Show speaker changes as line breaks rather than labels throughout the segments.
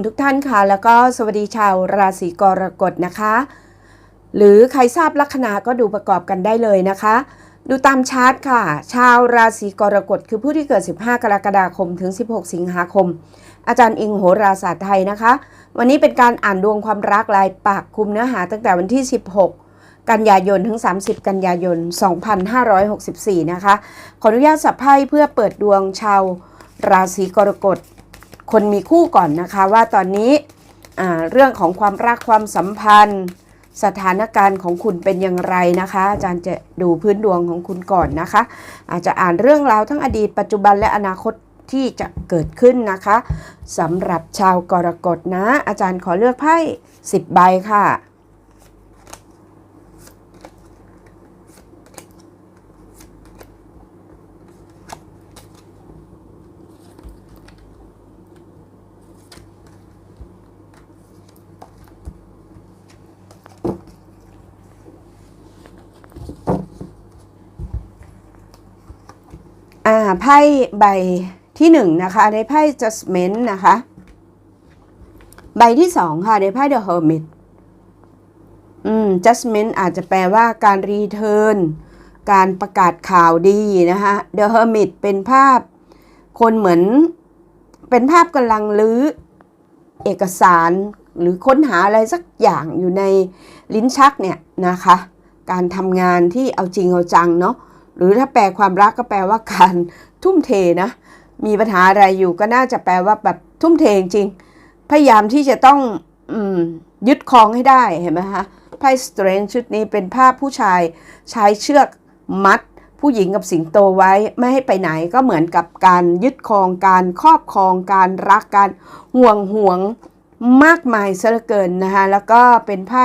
มทุกท่านค่ะ แล้วก็สวัสดีชาวราศีกรกฎนะคะ หรือใครทราบลัคนาก็ดูประกอบกันได้เลยนะคะ ดูตามชาร์ตค่ะ ชาวราศีกรกฎคือผู้ที่เกิด 15 กรกฎาคมถึง 16 สิงหาคม อาจารย์อิงโหราศาสตร์ไทยนะคะ วันนี้เป็นการอ่านดวงความรักลายปากคุมเนื้อหาตั้งแต่วันที่ 16กันยายนถึง 30 กันยายน 2564 นะคะ ขออนุญาตสับไพ่เพื่อเปิดดวงชาวราศีกรกฎ คนมีคู่ก่อนนะคะว่าตอนนี้เรื่องของความรักความสัมพันธ์ สถานการณ์ของคุณเป็นอย่างไรนะคะ อาจารย์จะดูพื้นดวงของคุณก่อนนะคะ อาจจะอ่านเรื่องราวทั้งอดีตปัจจุบันและอนาคตที่จะเกิดขึ้นนะคะสำหรับชาวกรกฎนะ อาจารย์ขอเลือกไพ่10ใบค่ะ ไพ่ใบที่หนึ่งนะคะในไพ่ Judgment นะคะ ใบที่สองค่ะในไพ่ The Hermit อืม Judgment อาจจะแปลว่าการรีเทิร์นการประกาศข่าวดีนะคะ The Hermit เป็นภาพคนเหมือน เป็นภาพกำลังลื้อเอกสารหรือค้นหาอะไรสักอย่างอยู่ในลิ้นชักเนี่ยนะคะ การทำงานที่เอาจริงเอาจังเนาะ หรือถ้าแปลความรักก็แปลว่าการทุ่มเทนะ มีปัญหาอะไรอยู่ก็น่าจะแปลว่าแบบทุ่มเทจริง พยายามที่จะต้องอยึดครองให้ได้เห็นไหมคะไพ่สเตรนชุดนี้เป็นภาพผู้ชายใช้เชือกมัด ผู้หญิงกับสิงโตไว้ไม่ให้ไปไหนก็เหมือนกับการยึดครองการครอบครองการรักการห่วงห่วงมากมายซะเหลือเกินนะคะแล้วก็เป็นไพ่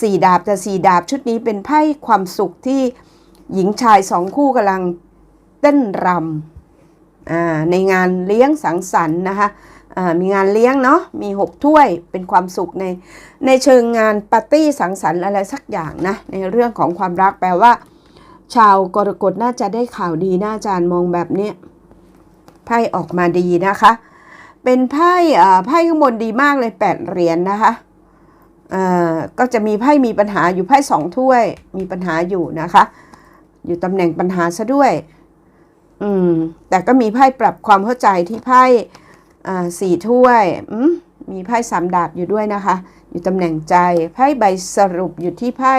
สี่ดาบแต่สี่ดาบชุดนี้เป็นไพ่ความสุขที่ หญิงชายสองคู่กำลังเต้นรำในงานเลี้ยงสังสรรค์นะคะมีงานเลี้ยงเนาะมีหกถ้วยเป็นความสุขในในเชิงงานปาร์ตี้สังสรรค์อะไรสักอย่างนะในเรื่องของความรักแปลว่า ชาวกรกฎน่าจะได้ข่าวดีน่าอาจารย์มองแบบนี้ไพ่ออกมาดีนะคะ เป็นไพ่ไพ่ข้างบนดีมากเลยแปดเหรียญนนะคะก็จะมีไพ่มีปัญหาอยู่ไพ่สองถ้วยมีปัญหาอยู่นะคะ อยู่ตำแหน่งปัญหาซะด้วย อืม แต่ก็มีไพ่ปรับความเข้าใจที่ไพ่สี่ถ้วยมมีไพ่สามดาบอยู่ด้วยนะคะ อยู่ตำแหน่งใจ ไพ่ใบสรุปอยู่ที่ไพ่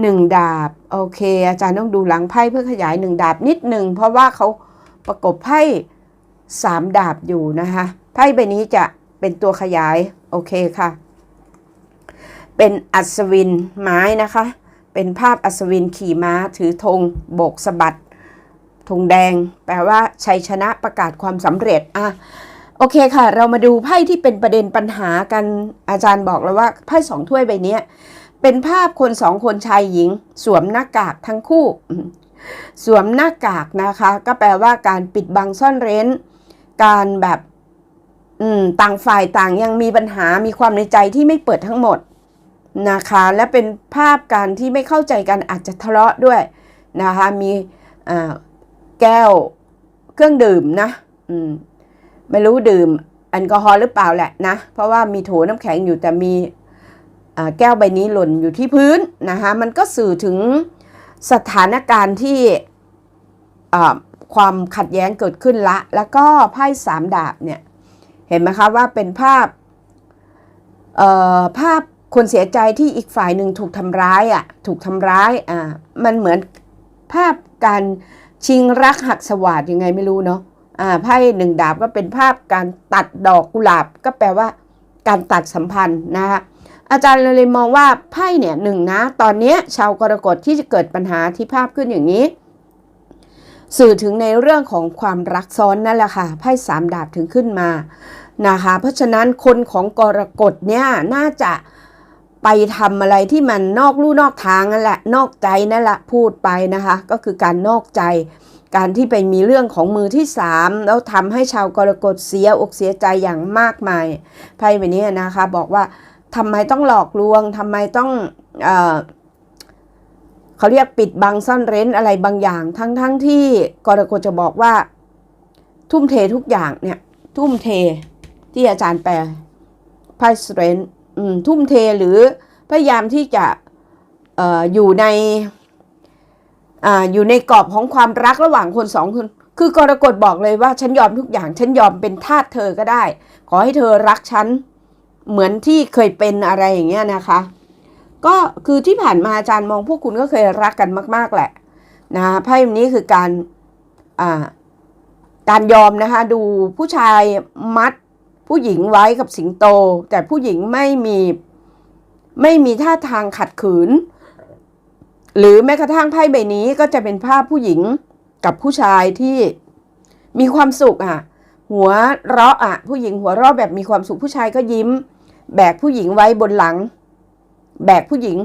หนึ่งดาบ โอเค อาจารย์ต้องดูหลังไพ่เพื่อขยายหนึ่งดาบนิดหนึ่งเพราะว่าเขาประกบไพ่สามดาบอยู่นะคะไพ่ใบนี้จะเป็นตัวขยาย โอเคค่ะ เป็นอัศวินไม้นะคะ เป็นภาพอัศวินขี่ม้าถือธงโบกสะบัดธงแดง แปลว่าชัยชนะประกาศความสำเร็จอะโอเคค่ะ เรามาดูไพ่ที่เป็นประเด็นปัญหากันอาจารย์บอกแล้วว่าไพ่สองถ้วยใบนี้เป็นภาพคนสองคนชายหญิง สวมหน้ากากทั้งคู่ สวมหน้ากากนะคะ ก็แปลว่าการปิดบังซ่อนเร้น การแบบต่างฝ่ายต่างยังมีปัญหามีความในใจที่ไม่เปิดทั้งหมด นะคะและเป็นภาพการที่ไม่เข้าใจกันอาจจะทะเลาะด้วยนะคะมีแก้วเครื่องดื่มนะไม่รู้ดื่มแอลกอฮอล์หรือเปล่าแหละนะ เพราะว่ามีโถน้ำแข็งอยู่แต่มีแก้วใบนี้หล่นอยู่ที่พื้นนะคะมันก็สื่อถึงสถานการณ์ที่ความขัดแย้งเกิดขึ้นละ แล้วก็ไพ่สามดาบเนี่ย เห็นไหมคะว่าเป็นภาพภาพ คนเสียใจที่อีกฝ่ายหนึ่งถูกทำร้ายอะถูกทำร้ายอ่ามันเหมือนภาพการชิงรักหักสวาดยังไงไม่รู้เนาะอ่าไพ่หนึ่งดาบก็เป็นภาพการตัดดอกกุหลาบก็แปลว่า การตัดสัมพันธ์นะคะอาจารย์เลยมองว่าไพ่เนี่ยหนึ่งนะ ตอนนี้ชาวกรกฎที่จะเกิดปัญหาที่ภาพขึ้นอย่างนี้ สื่อถึงในเรื่องของความรักซ้อนนั่นแหละค่ะไพ่สามดาบถึงขึ้นมานะคะเพราะฉะนั้นคนของกรกฎเนี่ยน่าจะ ไปทำอะไรที่มันนอกลู่นอกทางนั่นแหละ นอกใจนั่นแหละพูดไปนะคะ ก็คือการนอกใจ การที่ไปมีเรื่องของมือที่สามแล้วทำให้ชาวกรกฎเสียอกเสียใจอย่างมากมายไพ่ใบนี้นะคะ บอกว่าทำไมต้องหลอกลวงทำไมต้องเอเขาเรียกปิดบังซ่อนเร้นอะไรบางอย่าง ทั้งๆทที่กรกฎจะบอกว่า ทุ่มเททุกอย่างเนี่ย ทุ่มเทที่อาจารย์แปลไพ่สเตรน ทุ่มเทหรือพยายามที่จะออยู่ในออยู่ในกรอบของความรักระหว่างคนสองคนคือกรกฎบอกเลยว่าฉันยอมทุกอย่าง ฉันยอมเป็นทาสเธอก็ได้ ขอให้เธอรักฉันเหมือนที่เคยเป็นอะไรอย่างเงี้ยนะคะ ก็คือที่ผ่านมาอาจารย์มองพวกคุณก็เคยรักกันมาก ๆแหละนะไพ่นี้คือการการยอมนะคะ ดูผู้ชายมัด ผู้หญิงไว้กับสิงโต แต่ผู้หญิงไม่มีไม่มีท่าทางขัดขืน หรือแม้กระทั่งไพ่ใบนี้ก็จะเป็นภาพผู้หญิงกับผู้ชายที่มีความสุขอะ หัวเราะอะ ผู้หญิงหัวเราะแบบมีความสุขผู้ชายก็ยิ้ม แบกผู้หญิงไว้บนหลัง แบกผู้หญิง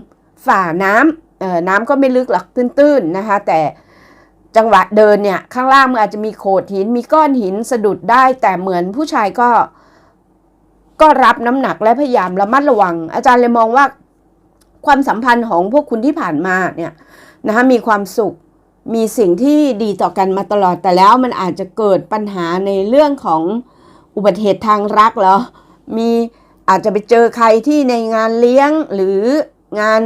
ฝ่าน้ำเอ่อน้ำก็ไม่ลึกหรอกตื้นๆนะคะ แต่จังหวะเดินเนี่ย ข้างล่างมันอาจจะมีโขดหินมีก้อนหินสะดุดได้ แต่เหมือนผู้ชายก็ ก็รับน้ำหนักและพยายามระมัดระวัง อาจารย์เลยมองว่าความสัมพันธ์ของพวกคุณที่ผ่านมาเนี่ยนะคะมีความสุขมีสิ่งที่ดีต่อกันมาตลอดแต่แล้วมันอาจจะเกิดปัญหาในเรื่องของอุบัติเหตุทางรักเหรอมีอาจจะไปเจอใครที่ในงานเลี้ยงหรืองาน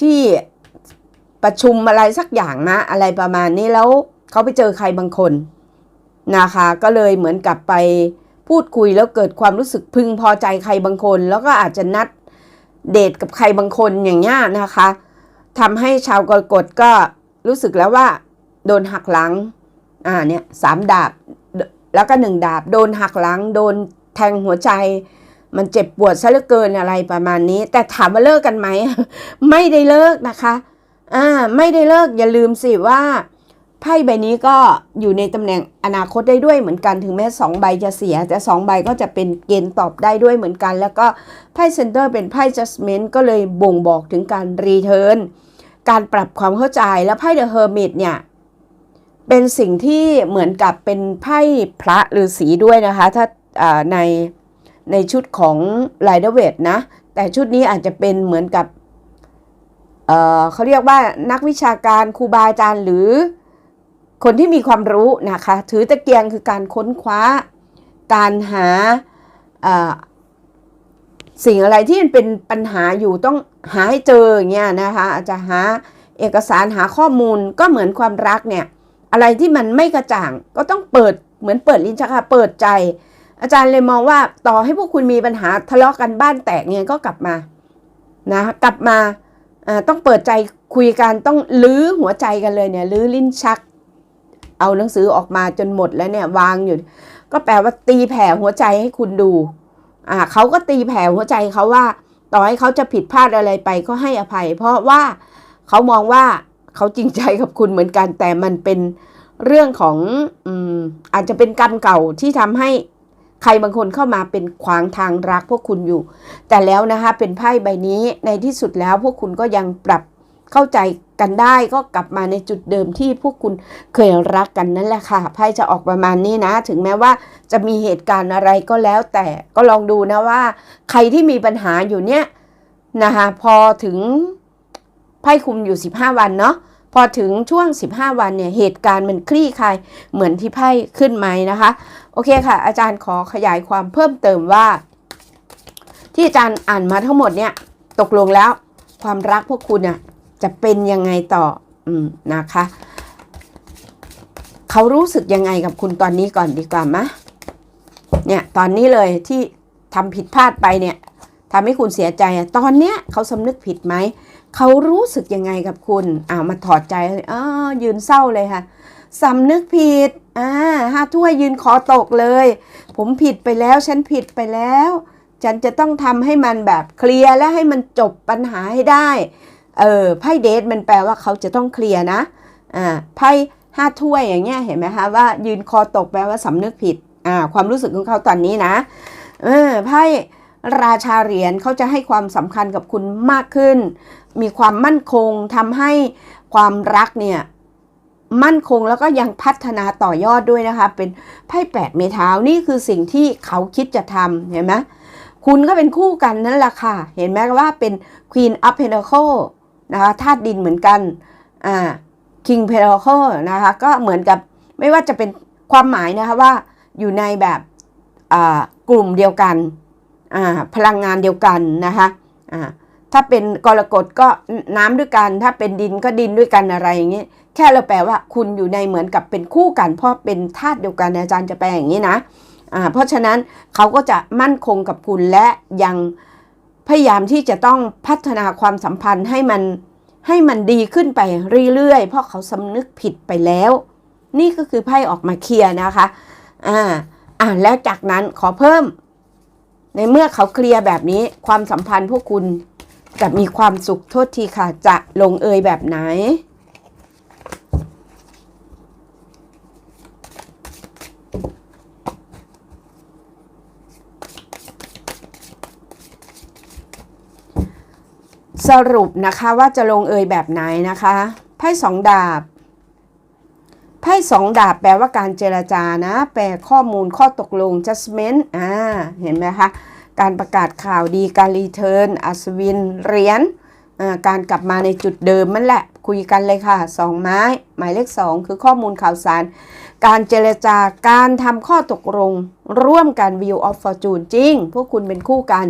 ที่ประชุมอะไรสักอย่างนะอะไรประมาณนี้แล้วเขาไปเจอใครบางคนนะคะก็เลยเหมือนกับไป พูดคุยแล้วเกิดความรู้สึกพึงพอใจใครบางคน แล้วก็อาจจะนัดเดทกับใครบางคนอย่างเงี้นะคะทำให้ชาวกรกฎก็รู้สึกแล้วว่าโดนหักหลังอ่าเนี่ยสามดาบแล้วก็หนึ่งดาบ โดนหักหลัง โดนแทงหัวใจ มันเจ็บปวดซะเหลือเกินอะไรประมาณนี้ แต่ถามว่าเลิกกันไหม ไม่ได้เลิกนะคะ อ่า ไม่ได้เลิกอย่าลืมสิว่า ไพ่ใบนี้ก็อยู่ในตำแหน่งอนาคตได้ด้วยเหมือนกันถึงแม้สองใบจะเสีย แต่สองใบก็จะเป็นเกณฑ์ตอบได้ด้วยเหมือนกัน แล้วก็ไพ่เซนเตอร์เป็นไพ่ judgment ก็เลยบ่งบอกถึงการรีเทิร์นการปรับความเข้าใจแล้วไพ่เดอะเฮอร์มิตเนี่ยเป็นสิ่งที่เหมือนกับเป็นไพ่พระฤาษีด้วยนะคะ ถ้าในในชุดของไลเดเวทนะ แต่ชุดนี้อาจจะเป็นเหมือนกับเเขาเรียกว่านักวิชาการครูบาอาจารย์หรือ คนที่มีความรู้นะคะ ถือตะเกียงคือการค้นคว้า การหาสิ่งอะไรที่มันเป็นปัญหาอยู่ต้องหาให้เจออย่างเงี้ยนะคะอาจจะหาเอกสารหาข้อมูลก็เหมือนความรักเนี่ย อะไรที่มันไม่กระจ่างก็ต้องเปิดเหมือนเปิดลิ้นชักค่ะเปิดใจ อาจารย์เลยมองว่าต่อให้พวกคุณมีปัญหาทะเลาะกันบ้านแตกเนี่ยก็กลับมานะกลับมาต้องเปิดใจคุยกันต้องลื้อหัวใจกันเลยเนี่ยลื้อลิ้นชัก เอาหนังสือออกมาจนหมดแล้วเนี่ยวางอยู่ ก็แปลว่าตีแผ่หัวใจให้คุณดูอ่าเขาก็ตีแผ่หัวใจเขาว่า ต่อให้เขาจะผิดพลาดอะไรไปก็ให้อภัย เพราะว่าเขามองว่าเขาจริงใจกับคุณเหมือนกัน แต่มันเป็นเรื่องของอืมอาจจะเป็นกรรมเก่าที่ทำให้ใครบางคนเข้ามาเป็นขวางทางรักพวกคุณอยู่ แต่แล้วนะคะเป็นไพ่ใบนี้ในที่สุดแล้วพวกคุณก็ยังปรับ เข้าใจกันได้ก็กลับมาในจุดเดิมที่พวกคุณเคยรักกันนั่นแหละค่ะไพ่จะออกประมาณนี้นะ ถึงแม้ว่าจะมีเหตุการณ์อะไรก็แล้ว แต่ก็ลองดูนะว่า ใครที่มีปัญหาอยู่เนี่ยนะคะพอถึงไพ่คุมอยู่ 15 วันเนาะพอถึงช่วง 15 วันเนี่ยเหตุการณ์มันคลี่คลายเหมือนที่ไพ่ขึ้นไหมนะคะ โอเคค่ะ อาจารย์ขอขยายความเพิ่มเติมว่า ที่อาจารย์อ่านมาทั้งหมดเนี่ยตกลงแล้วความรักพวกคุณน่ะ จะเป็นยังไงต่ออืมนะคะ เขารู้สึกยังไงกับคุณตอนนี้ก่อนดีกว่ามะเนี่ยตอนนี้เลยที่ทำผิดพลาดไปเนี่ยทำให้คุณเสียใจอะตอนเนี้ยเขาสำนึกผิดไหมเขารู้สึกยังไงกับคุณอ้าวมาถอดใจอ้ายืนเศร้าเลยค่ะสำนึกผิดอ่าห้าถ้วยยืนคอตกเลย ผมผิดไปแล้วฉันผิดไปแล้ว ฉันจะต้องทำให้มันแบบเคลียร์และให้มันจบปัญหาให้ได้ เออไพ่เดทมันแปลว่าเขาจะต้องเคลียร์นะอ่าไพ่ห้าถ้วยอย่างเงี้ยเห็นไหมคะว่ายืนคอตกแปลว่าสำนึกผิดอ่าความรู้สึกของเขาตอนนี้นะเออไพ่ราชาเหรียญเขาจะให้ความสำคัญกับคุณมากขึ้น มีความมั่นคงทำให้ความรักเนี่ยมั่นคงแล้วก็ยังพัฒนาต่อยอดด้วยนะคะ เป็นไพ่แปดเมท้านี่คือสิ่งที่เขาคิดจะทำเห็นไหมคุณก็เป็นคู่กันนั่นแหละค่ะ เห็นไหมว่าเป็น Queen of Pentacles นะคะธาตุดินเหมือนกันอ่า King Pentacles นะคะก็เหมือนกับไม่ว่าจะเป็นความหมายนะคะว่าอยู่ในแบบอ่ากลุ่มเดียวกันอ่าพลังงานเดียวกันนะคะอ่าถ้าเป็นกรกฎก็น้ำด้วยกัน ถ้าเป็นดินก็ดินด้วยกันอะไรอย่างนี้แค่เราแปลว่าคุณอยู่ในเหมือนกับเป็นคู่กัน เพราะเป็นธาตุเดียวกันอาจารย์จะแปลอย่างนี้นะอ่าเพราะฉะนั้นเขาก็จะมั่นคงกับคุณและยัง พยายามที่จะต้องพัฒนาความสัมพันธ์ให้มันให้มันดีขึ้นไปเรื่อยๆ เพราะเขาสำนึกผิดไปแล้ว นี่ก็คือไพ่ออกมาเคลียร์นะคะอ่าอ่าแล้วจากนั้นขอเพิ่ม ในเมื่อเขาเคลียร์แบบนี้ความสัมพันธ์พวกคุณจะมีความสุขโทษทีค่ะจะลงเอยแบบไหน สรุปนะคะว่าจะลงเอยแบบไหนนะคะไพ่สองดาบไพ่สองดาบแปลว่าการเจรจานะ แปลข้อมูลข้อตกลง judgment อ่าเห็นไหมคะการประกาศข่าวดีการรีเทิร์นอัศวินเหรียญการกลับมาในจุดเดิมนั่นแหละ คุยกันเลยค่ะสองไม้ หมายเลขสองคือข้อมูลข่าวสาร การเจรจาการทำข้อตกลง ร่วมกัน view of fortune จริง พวกคุณเป็นคู่กัน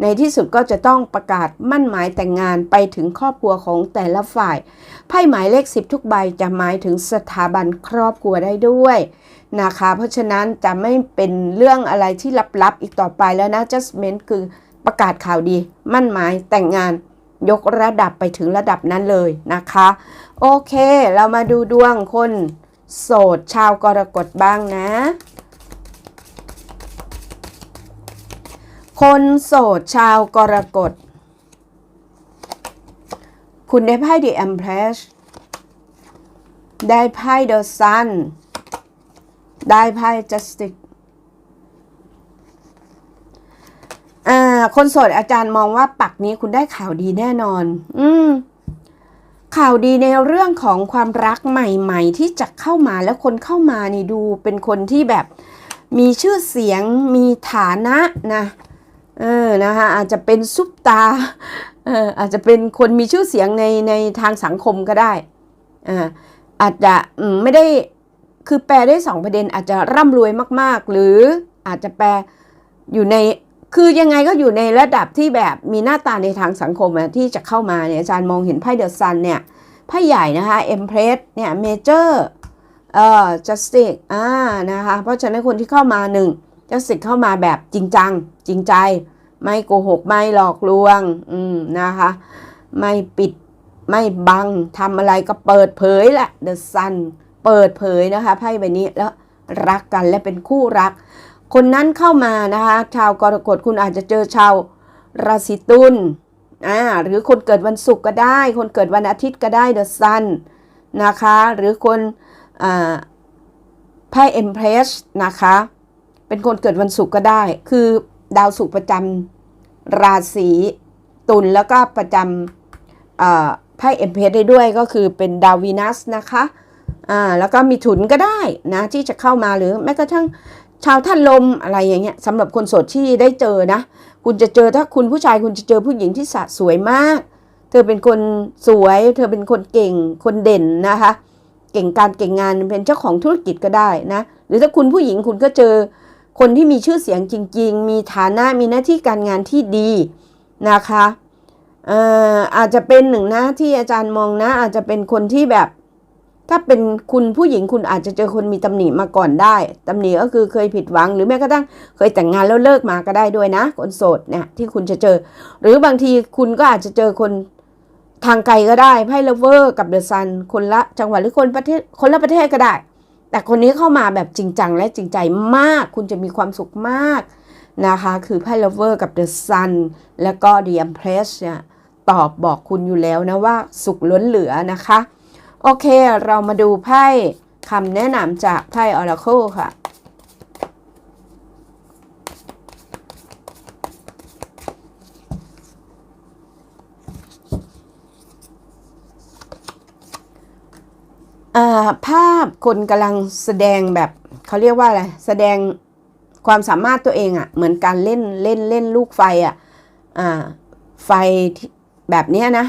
ในที่สุดก็จะต้องประกาศมั่นหมายแต่งงานไปถึงครอบครัวของแต่ละฝ่าย ไพ่หมายเลข 10 ทุกใบจะหมายถึงสถาบันครอบครัวได้ด้วยนะคะ เพราะฉะนั้นจะไม่เป็นเรื่องอะไรที่ลับๆอีกต่อไปแล้วนะ judgment คือประกาศข่าวดี มั่นหมายแต่งงานยกระดับไปถึงระดับนั้นเลยนะคะ โอเค เรามาดูดวงคน โสดชาวกรกฎบ้างนะ คนโสดชาวกรกฎ คุณได้ไพ่ The Empress ได้ไพ่ The Sun ได้ไพ่ Justice อ่าคนโสดอาจารย์มองว่าปักนี้คุณได้ข่าวดีแน่นอน อืม ข่าวดีในเรื่องของความรักใหม่ ๆ ที่จะเข้ามาแล้วคนเข้ามานี่ดูเป็นคนที่แบบมีชื่อเสียงมีฐานะนะ เออนะคะอาจจะเป็นซุปตาเอออาจจะเป็นคนมีชื่อเสียงในในทางสังคมก็ได้อ่าอาจจะไม่ได้คือแปลได้สองประเด็นอาจจะร่ำรวยมาก ๆ หรืออาจจะแปลอยู่ในคือยังไงก็อยู่ในระดับที่แบบมีหน้าตาในทางสังคมอะที่จะเข้ามาเนี่ยอาจารย์มองเห็นไพ่เดอะซันเนี่ยไพ่ใหญ่นะคะเอ็มเพรสเนี่ยเมเจอร์เอ่อจัสติกอ่านะคะเพราะฉะนั้นคนที่เข้ามาหนึ่งจัสติกเข้ามาแบบจริงจัง จริงใจ ไม่โกหกไม่หลอกลวง อืมนะคะ ไม่ปิดไม่บังทำอะไรก็เปิดเผยแหละ The Sun เปิดเผยนะคะไพ่ใบนี้แล้วรักกันและเป็นคู่รัก คนนั้นเข้ามานะคะ ชาวกรกฎคุณอาจจะเจอชาวราศีตุลอ่าหรือคนเกิดวันศุกร์ก็ได้ คนเกิดวันอาทิตย์ก็ได้ The Sun นะคะ หรือคนอ่าไพ่ Empress นะคะ เป็นคนเกิดวันศุกร์ก็ได้ คือ ดาวศุกร์ประจำราศีตุลแล้วก็ประจำไพ่ Empress ได้ด้วยก็คือเป็นดาววีนัสนะคะอ่าแล้วก็มีถุนก็ได้นะที่จะเข้ามาหรือแม้กระทั่งชาวท่านลมอะไรอย่างเงี้ยสำหรับคนโสดที่ได้เจอนะ คุณจะเจอถ้าคุณผู้ชายคุณจะเจอผู้หญิงที่สะสวยมาก เธอเป็นคนสวย เธอเป็นคนเก่งคนเด่นนะคะ เก่งการเก่งงานเป็นเจ้าของธุรกิจก็ได้นะ หรือถ้าคุณผู้หญิงคุณก็เจอ คนที่มีชื่อเสียงจริง ๆ มีฐานะมีหน้าที่การงานที่ดีนะคะเอ่ออาจจะเป็นหนึ่งนะที่อาจารย์มองนะ อาจจะเป็นคนที่แบบ ถ้าเป็นคุณผู้หญิงคุณอาจจะเจอคนมีตำหนิมาก่อนได้ตำหนิก็คือเคยผิดหวัง หรือแม้กระทั่งเคยแต่งงานแล้วเลิกมาก็ได้ด้วยนะ คนโสดเนี่ยที่คุณจะเจอ หรือบางทีคุณก็อาจจะเจอคนทางไกลก็ได้ไพ่เลเวอร์กับเดอะซันคนละจังหวัดหรือคนประเทศคนละประเทศก็ได้ แต่คนนี้เข้ามาแบบจริงจังและจริงใจมาก คุณจะมีความสุขมากนะคะ คือไพ่เลเวอร์กับเดอะซันแล้วก็ดีอัมเพรสเนี่ยตอบบอกคุณอยู่แล้วนะว่าสุขล้นเหลือนะคะ โอเคเรามาดูไพ่คำแนะนำจากไพ่ Oracle ค่ะ ภาพคนกำลังแสดงแบบเขาเรียกว่าอะไรแสดงความสามารถตัวเองอะ่ะ เหมือนการเล่นเล่นเล่นลูกไฟอะ่ะอ่าไฟแบบนี้นะ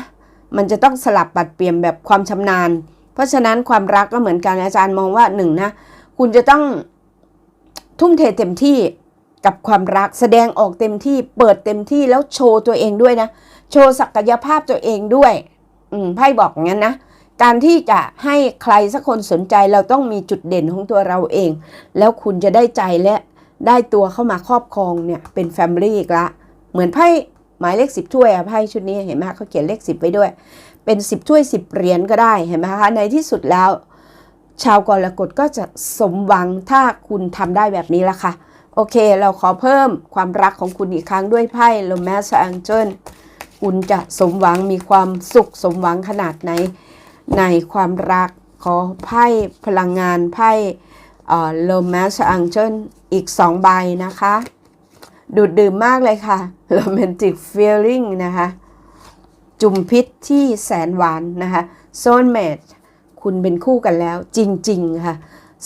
มันจะต้องสลับปัดเปลี่ยนแบบความชำนาญ เพราะฉะนั้นความรักก็เหมือนกันอาจารย์มองว่าหนึ่งนะ คุณจะต้องทุ่มเทเต็มที่กับความรักแสดงออกเต็มที่เปิดเต็มที่แล้วโชว์ตัวเองด้วยนะ โชว์ศักยภาพตัวเองด้วย อืมไพ่บอกงั้นนะ การที่จะให้ใครสักคนสนใจเราต้องมีจุดเด่นของตัวเราเอง แล้วคุณจะได้ใจและได้ตัวเข้ามาครอบครองเนี่ยเป็นแฟมิลี่อีกละ เหมือนไพ่หมายเลขสิบถ้วยอะไพ่ชุดนี้เห็นไหมคะเขาเขียนเลขสิบไว้ด้วย เป็นสิบถ้วยสิบเหรียญก็ได้เห็นไหมคะในที่สุดแล้ว ชาวกรกฎก็จะสมหวังถ้าคุณทำได้แบบนี้ละค่ะโอเค เราขอเพิ่มความรักของคุณอีกครั้งด้วยไพ่ l o m a s a n g e l คุณจะสมหวังมีความสุขสมหวังขนาดไหน ในความรักขอไพ่พลังงานไพ่โลมสอังเจิลอีก 2 ใบนะคะ ดูดดื่มมากเลยค่ะ Romantic Feeling นะคะ จุ่มพิษที่แสนหวานนะคะ Soulmate คุณเป็นคู่กันแล้วจริง ๆ ค่ะ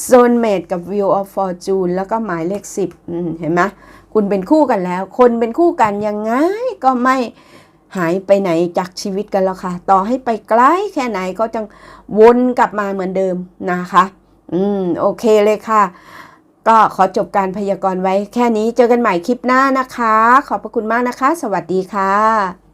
Soulmate กับ Wheel of Fortune แล้วก็หมายเลข 10 เห็นไหมคุณเป็นคู่กันแล้ว คนเป็นคู่กันยังไงก็ไม่ หายไปไหนจากชีวิตกันแล้วค่ะ ต่อให้ไปไกลแค่ไหนก็จะวนกลับมาเหมือนเดิมนะคะ อืม โอเคเลยค่ะ ก็ขอจบการพยากรณ์ไว้แค่นี้เจอกันใหม่คลิปหน้านะคะ ขอบพระคุณมากนะคะ สวัสดีค่ะ